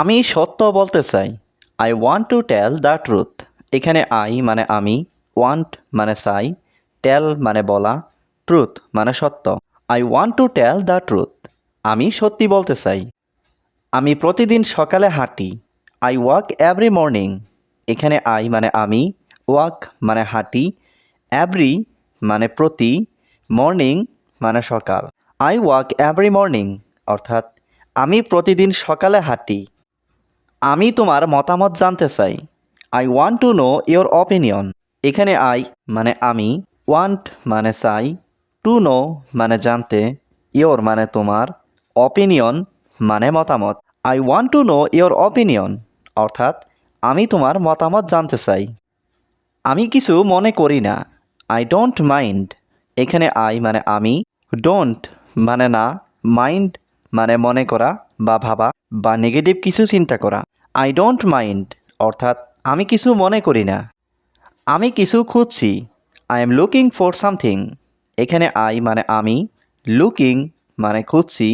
আমি সত্য বলতে চাই। I want to tell the truth এখানে আই মানে আমি ওয়ান্ট মানে চাই টেল মানে বলা ট্রুথ মানে সত্য। I want to tell the truth আমি সত্যি বলতে চাই। আমি প্রতিদিন সকালে হাঁটি। আই ওয়াক এভরি মর্নিং এখানে আই মানে আমি ওয়াক মানে হাঁটি। এভরি মানে প্রতি মর্নিং মানে সকাল। আই ওয়াক এভরি মর্নিং অর্থাৎ, আমি প্রতিদিন সকালে হাঁটি। আমি তোমার মতামত জানতে চাই। I want to know your opinion এখানে আই মানে আমি ওয়ান্ট মানে চাই টু নো মানে জানতে ইয়োর মানে তোমার অপিনিয়ন মানে মতামত। I want to know your opinion অর্থাৎ, আমি তোমার মতামত জানতে চাই। আমি কিছু মনে করি না। আই ডোন্ট মাইন্ড এখানে আই মানে আমি ডোন্ট মানে না মাইন্ড মানে মনে করা বা ভাবা বা নেগেটিভ কিছু চিন্তা করা। আই ডোন্ট মাইন্ড অর্থাৎ আমি কিছু মনে করি না। আমি কিছু খুঁজছি। I am looking for something এখানে আই মানে আমি লুকিং মানে খুঁজছি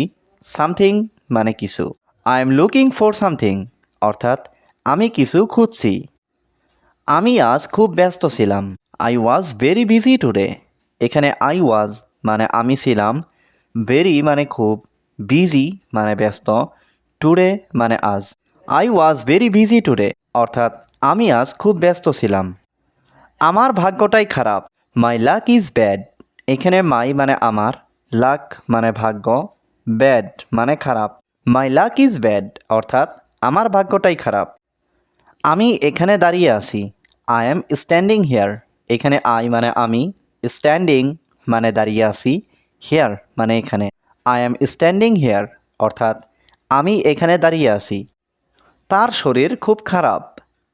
সামথিং মানে কিছু। I am looking for something অর্থাৎ আমি কিছু খুঁজছি। আমি আজ খুব ব্যস্ত ছিলাম। I was very busy today এখানে আই ওয়াজ মানে আমি ছিলাম। ভেরি মানে খুব বিজি মানে ব্যস্ত। টুডে মানে আজ। I was very busy today অর্থাৎ, আমি আজ খুব ব্যস্ত ছিলাম। আমার ভাগ্যটাই খারাপ। মাই লাক ইজ ব্যাড এখানে মাই মানে আমার লাক মানে ভাগ্য ব্যাড মানে খারাপ। মাই লাক ইজ ব্যাড অর্থাৎ, আমার ভাগ্যটাই খারাপ। আমি এখানে দাঁড়িয়ে আছি। আই এম স্ট্যান্ডিং হেয়ার এখানে আই মানে আমি স্ট্যান্ডিং মানে দাঁড়িয়ে আছি। হেয়ার মানে এখানে। আই এম স্ট্যান্ডিং হেয়ার অর্থাৎ, আমি এখানে দাঁড়িয়ে আছি। তার শরীর খুব খারাপ।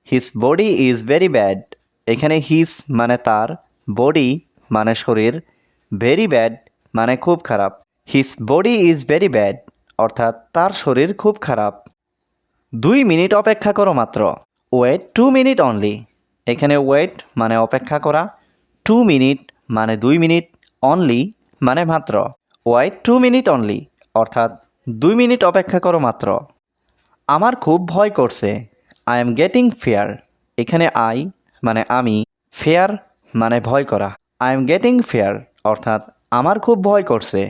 His body is very bad এখানে হিজ মানে তার বডি মানে শরীর ভেরি ব্যাড মানে খুব খারাপ। His body is very bad অর্থাৎ তার শরীর খুব খারাপ। দুই মিনিট অপেক্ষা করো মাত্র। ওয়েট টু মিনিট অনলি এখানে ওয়েট মানে অপেক্ষা করা। টু মিনিট মানে দুই মিনিট অনলি মানে মাত্র। ওয়েট টু মিনিট অনলি অর্থাৎ দুই মিনিট অপেক্ষা করো মাত্র। আমার খুব ভয় করছে। আই এম গেটিং ফেয়ার এখানে আই মানে আমি ফেয়ার মানে ভয় করা। আই এম গেটিং ফেয়ার অর্থাৎ আমার খুব ভয় করছে।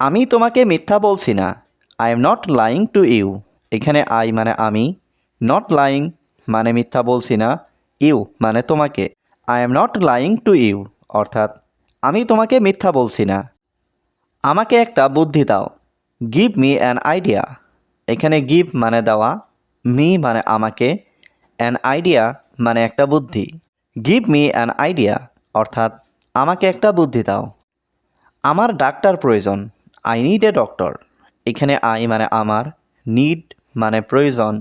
আমি তোমাকে মিথ্যা বলছি না। I am not lying to you এখানে আই মানে আমি নট লাইং মানে মিথ্যা বলছি না। ইউ মানে তোমাকে। I am not lying to you অর্থাৎ আমি তোমাকে মিথ্যা বলছি না। আমাকে একটা বুদ্ধি দাও। গিভ মি অ্যান আইডিয়া এখানে গিভ মানে দেওয়া মি মানে আমাকে অ্যান আইডিয়া মানে একটা বুদ্ধি। গিভ মি অ্যান আইডিয়া অর্থাৎ আমাকে একটা বুদ্ধি দাও। আমার ডাক্তার প্রয়োজন আই নিড এ ডক্টর এখানে আই মানে আমার নিড মানে প্রয়োজন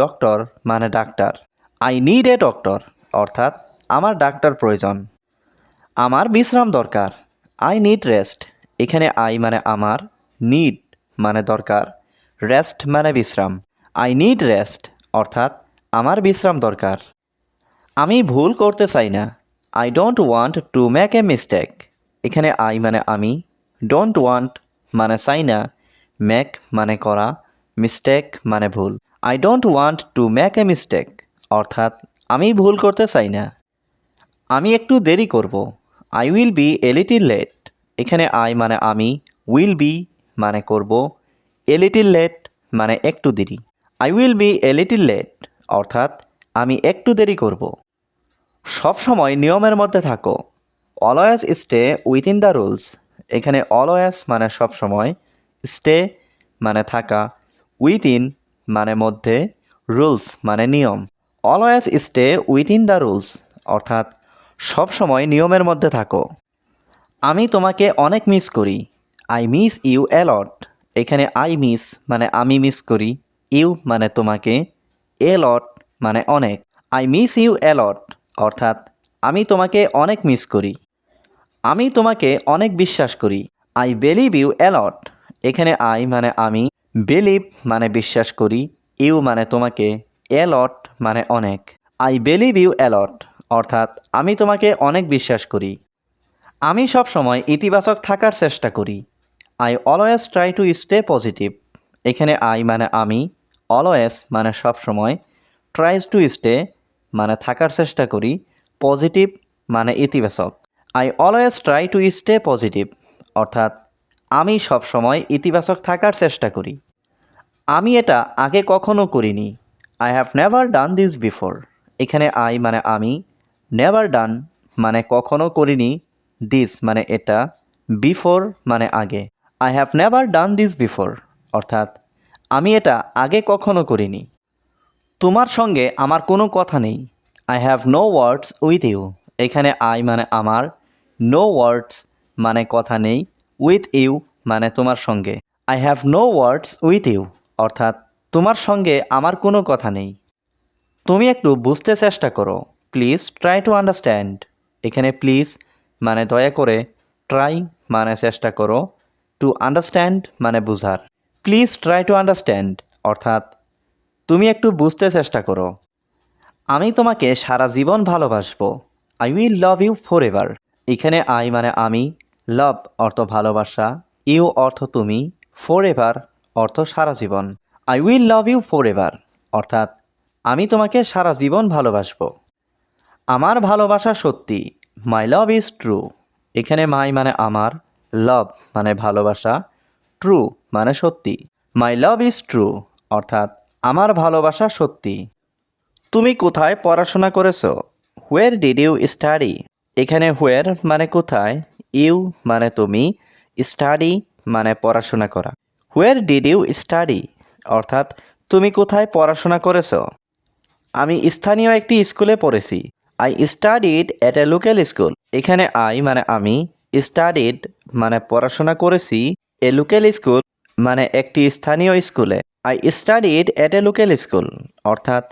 ডক্টর মানে ডাক্তার আই নিড এ ডক্টর অর্থাৎ আমার ডাক্তার প্রয়োজন। আমার বিশ্রাম দরকার আই নিড রেস্ট এখানে আই মানে আমার নিড মানে দরকার। রেস্ট মানে বিশ্রাম। আই নিড রেস্ট অর্থাৎ আমার বিশ্রাম দরকার। আমি ভুল করতে চাই না। I don't want to make a mistake এখানে আই মানে আমি ডোন্ট ওয়ান্ট মানে চাই না মেক মানে করা মিস্টেক মানে ভুল। I don't want to make a mistake অর্থাৎ আমি ভুল করতে চাই না। আমি একটু দেরি করব। I will be a little late এখানে আই মানে আমি উইল বি মানে করব এ লিটিল লেট মানে একটু দেরি। I will be a little late অর্থাৎ আমি একটু দেরি করব। সব সময় নিয়মের মধ্যে থাকো। Always stay within the rules এখানে অলওয়েজ মানে সব সময়। স্টে মানে থাকা। উইথিন মানে মধ্যে। রুলস মানে নিয়ম। Always stay within the rules অর্থাৎ সব সময় নিয়মের মধ্যে থাকো। আমি তোমাকে অনেক মিস করি। I miss you a lot এখানে আই মিস মানে আমি মিস করি ইউ মানে তোমাকে এলট মানে অনেক। আই মিস ইউ অ্যালট অর্থাৎ আমি তোমাকে অনেক মিস করি। আমি তোমাকে অনেক বিশ্বাস করি। I believe you a lot এখানে আই মানে আমি বিলিভ মানে বিশ্বাস করি ইউ মানে তোমাকে অ্যালট মানে অনেক। আই বিলিভ ইউ অ্যালট অর্থাৎ আমি তোমাকে অনেক বিশ্বাস করি। আমি সব সময় ইতিবাচক থাকার চেষ্টা করি। I always try to stay positive এখানে আই মানে আমি অলওয়েজ মানে সবসময় ট্রাইজ টু স্টে মানে থাকার চেষ্টা করি পজিটিভ মানে ইতিবাচক। I always try to stay positive অর্থাৎ আমি সবসময় ইতিবাচক থাকার চেষ্টা করি। আমি এটা আগে কখনো করিনি। I have never done this before এখানে আই মানে আমি নেভার ডান মানে কখনো করিনি দিস মানে এটা বিফোর মানে আগে। I have never done this before অর্থাৎ, আমি এটা আগে কখনো করিনি। তোমার সঙ্গে আমার কোনো কথা নেই। I have no words with you এখানে আই মানে আমার নো ওয়ার্ডস মানে কথা নেই। উইথ ইউ মানে তোমার সঙ্গে। I have no words with you অর্থাৎ, তোমার সঙ্গে আমার কোনো কথা নেই। তুমি একটু বুঝতে চেষ্টা করো। প্লিজ ট্রাই টু আন্ডারস্ট্যান্ড এখানে প্লিজ মানে দয়া করে ট্রাই মানে চেষ্টা করো। টু আন্ডারস্ট্যান্ড মানে বুঝার। প্লিজ ট্রাই টু আন্ডারস্ট্যান্ড অর্থাৎ তুমি একটু বুঝতে চেষ্টা করো। আমি তোমাকে সারা জীবন ভালোবাসবো। I will love you forever এখানে আই মানে আমি লাভ অর্থ ভালোবাসা ইউ অর্থ তুমি ফর এভার অর্থ সারা জীবন। I will love you forever অর্থাৎ আমি তোমাকে সারা জীবন ভালোবাসবো। আমার ভালোবাসা সত্যি মাই লাভ ইজ ট্রু এখানে মাই মানে আমার লাভ মানে ভালোবাসা ট্রু মানে সত্যি। মাই লাভ ইজ ট্রু অর্থাৎ আমার ভালোবাসা সত্যি। তুমি কোথায় পড়াশোনা করেছ? হোয়ার ডিড ইউ স্টাডি এখানে হোয়ার মানে কোথায়? ইউ মানে তুমি। স্টাডি মানে পড়াশোনা করা। হোয়ার ডিড ইউ স্টাডি অর্থাৎ তুমি কোথায় পড়াশোনা করেছ? আমি স্থানীয় একটি স্কুলে পড়েছি। I studied at a local school এখানে আই মানে আমি স্টাডিড মানে পড়াশোনা করেছি এ লোকাল স্কুল মানে একটি স্থানীয় স্কুলে I studied at a local school অর্থাৎ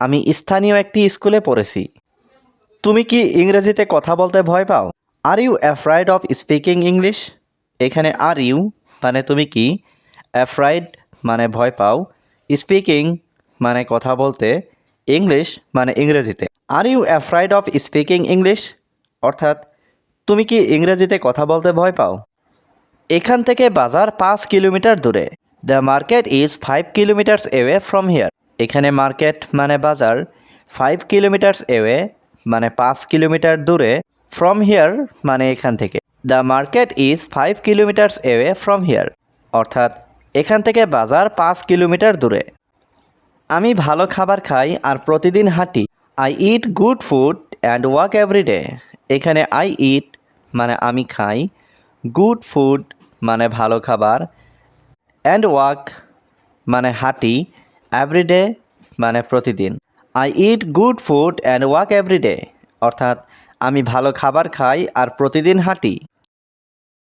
আমি স্থানীয় একটি স্কুলে পড়েছি। তুমি কি ইংরেজিতে কথা বলতে ভয় পাও? Are you afraid of speaking English এখানে আর ইউ মানে তুমি কি? অ্যাফ্রাইড মানে ভয় পাও। স্পিকিং মানে কথা বলতে। ইংলিশ মানে ইংরেজিতে। Are you afraid of speaking English অর্থাৎ তুমি কি ইংরেজিতে কথা বলতে ভয় পাও? এখান থেকে বাজার পাঁচ কিলোমিটার দূরে। The market is five kilometres away from here এখানে মার্কেট মানে বাজার ফাইভ কিলোমিটার্স এওয়ে মানে পাঁচ কিলোমিটার দূরে। ফ্রম হিয়ার মানে এখান থেকে। The market is five kilometres away from here অর্থাৎ, এখান থেকে বাজার পাঁচ কিলোমিটার দূরে। আমি ভালো খাবার খাই আর প্রতিদিন হাঁটি। I eat good food and walk everyday এখানে আই ইট মানে আমি খাই। গুড ফুড মানে ভালো খাবার। অ্যান্ড ওয়াক মানে হাঁটি এভরিডে মানে প্রতিদিন। I eat good food and walk everyday অর্থাৎ আমি ভালো খাবার খাই আর প্রতিদিন হাঁটি।